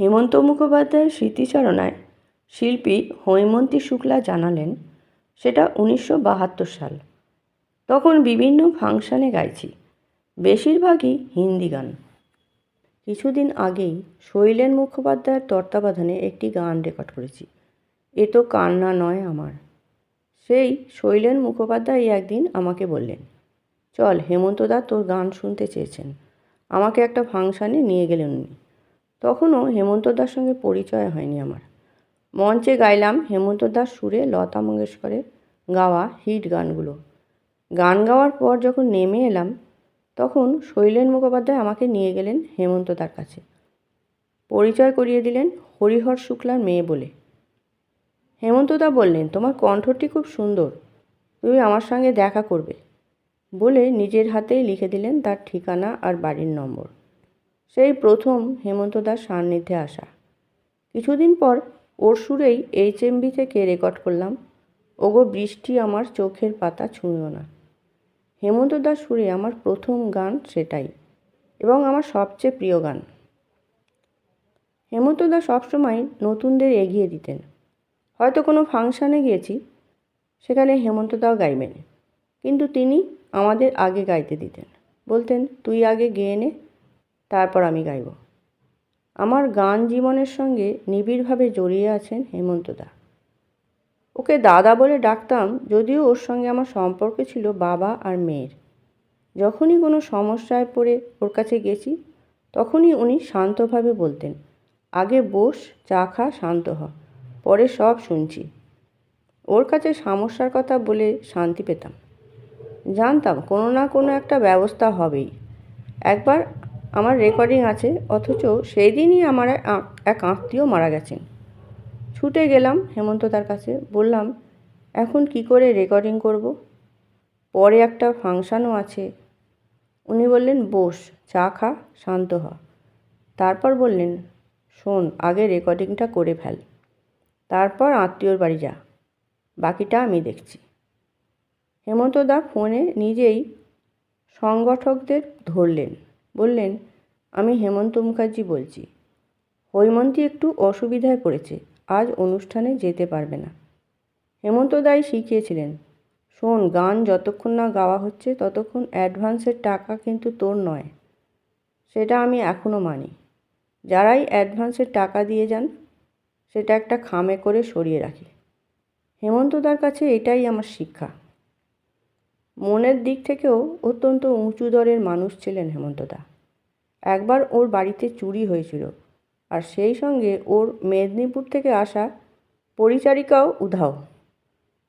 হেমন্ত মুখোপাধ্যায়ের স্মৃতিচারণায় শিল্পী হৈমন্তী শুক্লা জানালেন, সেটা উনিশশো বাহাত্তর সাল। তখন বিভিন্ন ফাংশানে গাইছি। বেশিরভাগই হিন্দি গান। কিছুদিন আগেই শৈলেন মুখোপাধ্যায়ের তত্ত্বাবধানে একটি গান রেকর্ড করেছি। এ তো কান্না নয় আমার। সেই শৈলেন মুখোপাধ্যায় একদিন আমাকে বললেন, চল হেমন্তদা তোর গান শুনতে চেয়েছেন। আমাকে একটা ফাংশানে নিয়ে গেলেন উনি। তখনও হেমন্তদার সঙ্গে পরিচয় হয়নি আমার। মঞ্চে গাইলাম হেমন্তদার সুরে লতা মঙ্গেশকরের গাওয়া হিট গানগুলো। গান গাওয়ার পর যখন নেমে এলাম, তখন শৈলেন মুখোপাধ্যায় আমাকে নিয়ে গেলেন হেমন্তদার কাছে। পরিচয় করিয়ে দিলেন হরিহর শুক্লার মেয়ে বলে। হেমন্তদা বললেন, তোমার কণ্ঠটি খুব সুন্দর, তুমি আমার সঙ্গে দেখা করবে বলে নিজের হাতেই লিখে দিলেন তার ঠিকানা আর বাড়ির নম্বর। সেই প্রথম হেমন্তদার সান্নিধ্যে আসা। কিছুদিন পর ওর সুরেই এইচএমবি থেকে রেকর্ড করলাম, ওগো বৃষ্টি আমার চোখের পাতা ছুঁয়ো না। হেমন্তদার সুরে আমার প্রথম গান সেটাই এবং আমার সবচেয়ে প্রিয় গান। হেমন্তদা সবসময় নতুনদের এগিয়ে দিতেন। হয়তো কোনো ফাংশানে গিয়েছি, সেখানে হেমন্তদাও গাইবেন, কিন্তু তিনি আমাদের আগে গাইতে দিতেন। বলতেন, তুই আগে গেয়ে নে তারপর আমি গাইব। আমার গান জীবনের সঙ্গে নিবিড়ভাবে জড়িয়ে আছেন হেমন্তদা ওকে দাদা বলে ডাকতাম যদিও ওর সঙ্গে আমার সম্পর্ক ছিল বাবা আর মেয়ের। যখনই কোনো সমস্যায় পড়ে ওর কাছে গেছি, তখনই উনি শান্তভাবে বলতেন, আগে বস, চা খা, শান্ত হ, পরে সব শুনছি। ওর কাছে সমস্যার কথা বলে শান্তি পেতাম। জানতাম কোনো না কোনো একটা ব্যবস্থা হবেই। একবার আমার রেকর্ডিং আছে, অথচ সেই দিনই আমার এক আত্মীয় মারা গেছেন। ছুটে গেলাম হেমন্তদার কাছে, বললাম, এখন কি করে রেকর্ডিং করব? পরে একটা ফাংশানও আছে। উনি বললেন, বস, চা খা, শান্ত হ। তারপর বললেন, শোন, আগে রেকর্ডিংটা করে ফেল। তারপর আত্মীয়র বাড়ি যা। বাকিটা আমি দেখছি। হেমন্তদা ফোনে নিজেই সংগঠকদের ধরলেন। বললেন, আমি হেমন্ত মুখার্জি বলছি। হৈমন্তী একটু অসুবিধায় পড়েছে, আজ অনুষ্ঠানে যেতে পারবে না। হেমন্ত হেমন্তদাই শিখিয়েছিলেন, শোন, গান যতক্ষণ না গাওয়া হচ্ছে, ততক্ষণ অ্যাডভান্সের টাকা কিন্তু তোর নয়। সেটা আমি এখনও মানি। যারাই অ্যাডভান্সের টাকা দিয়ে যান, সেটা একটা খামে করে সরিয়ে রাখি। হেমন্তদার কাছে এটাই আমার শিক্ষা। মনের দিক থেকেও অত্যন্ত উঁচু দরের মানুষ ছিলেন হেমন্তদা। একবার ওর বাড়িতে চুরি হয়েছিল আর সেই সঙ্গে ওর মেদিনীপুর থেকে আসা পরিচারিকাও উধাও।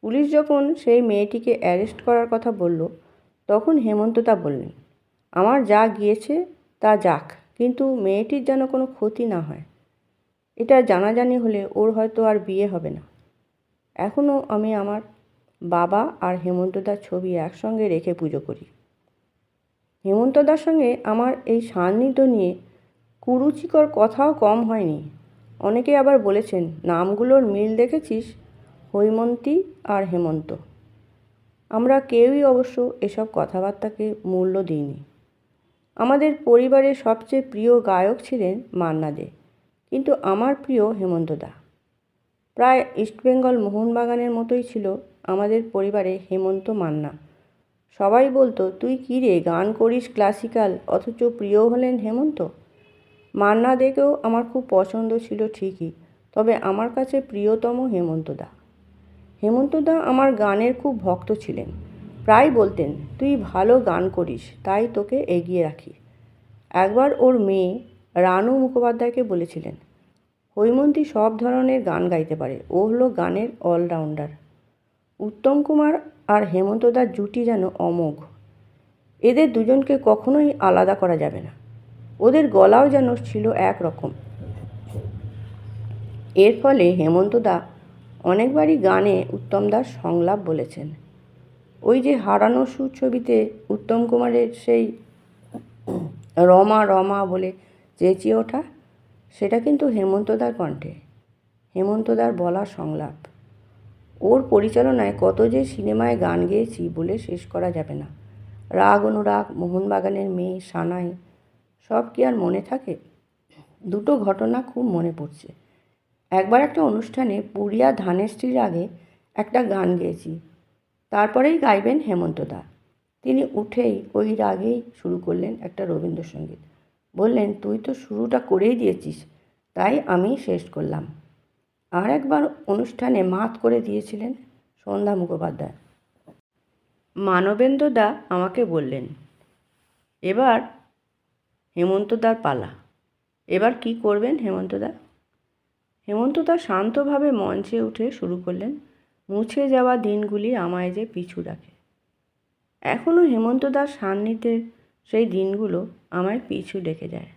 পুলিশ যখন সেই মেয়েটিকে অ্যারেস্ট করার কথা বলল, তখন হেমন্তদা বললেন, আমার যা গিয়েছে তা যাক, কিন্তু মেয়েটির যেন কোনো ক্ষতি না হয়। এটা জানাজানি হলে ওর হয়তো আর বিয়ে হবে না। এখনও আমি আমার বাবা আর হেমন্তদার ছবি একসঙ্গে রেখে পুজো করি। হেমন্তদার সঙ্গে আমার এই সান্নিধ্য নিয়ে কুরুচিকর কথাও কম হয়নি। অনেকে আবার বলেছেন, নামগুলোর মিল দেখেছিস? হৈমন্তী আর হেমন্ত। আমরা কেউই অবশ্য এসব কথাবার্তাকে মূল্য দিইনি। আমাদের পরিবারের সবচেয়ে প্রিয় গায়ক ছিলেন মান্না দে, কিন্তু আমার প্রিয় হেমন্তদা। প্রায় ইস্টবেঙ্গল মোহনবাগানের মতোই ছিল আমাদের পরিবারে হেমন্ত মান্না। সবাই বলতো, তুই কী রে, গান করিস ক্লাসিক্যাল অথচ প্রিয় হলেন হেমন্ত? মান্না দেখেও আমার খুব পছন্দ ছিল ঠিকই, তবে আমার কাছে প্রিয়তম হেমন্তদা হেমন্তদা আমার গানের খুব ভক্ত ছিলেন। প্রায় বলতেন, তুই ভালো গান করিস, তাই তোকে এগিয়ে রাখি। একবার ওর মেয়ে রানু মুখোপাধ্যায়কে বলেছিলেন হৈমন্তী সব ধরনের গান গাইতে পারে। ও হলো গানের অলরাউন্ডার। উত্তম কুমার আর হেমন্তদার জুটি যেন অমোঘ। এদের দুজনকে কখনোই আলাদা করা যাবে না। ওদের গলাও যেন ছিল একরকম। এর ফলে হেমন্তদা অনেকবারই গানে উত্তমদার সংলাপ বলেছেন। ওই যে হারানো সুর ছবিতে উত্তম কুমারের সেই রমা রমা বলে চেঁচিয়ে ওঠা সেটা কিন্তু হেমন্তদার কণ্ঠে। হেমন্তদার বলা সংলাপ। ওর পরিচালনায় কত যে সিনেমায় গান গেয়েছি বলে শেষ করা যাবে না। রাগ, অনুরাগ, মোহনবাগানের মেয়ে, সানাই, সব কি আর মনে থাকে? দুটো ঘটনা খুব মনে পড়ছে। একবার একটা অনুষ্ঠানে পুরিয়া ধানেশ্রীর আগে একটা গান গেয়েছি। তারপরেই গাইবেন হেমন্তদা। তিনি উঠেই ওই রাগেই শুরু করলেন একটা রবীন্দ্রসঙ্গীত। বললেন, তুই তো শুরুটা করেই দিয়েছিস, তাই আমি শেষ করলাম। আর একবার অনুষ্ঠানে মাত করে দিয়েছিলেন সন্ধ্যা মুখোপাধ্যায়। মানবেন্দ্রদা আমাকে বললেন, এবার হেমন্তদার পালা। এবার কি করবেন হেমন্তদা হেমন্তদা শান্তভাবে মঞ্চে উঠে শুরু করলেন, মুছে যাওয়া দিনগুলি আমায় যে পিছু রাখে। এখনও হেমন্তদার সান্নিধ্যের সেই দিনগুলো আমায় পিছু ডেকে যায়।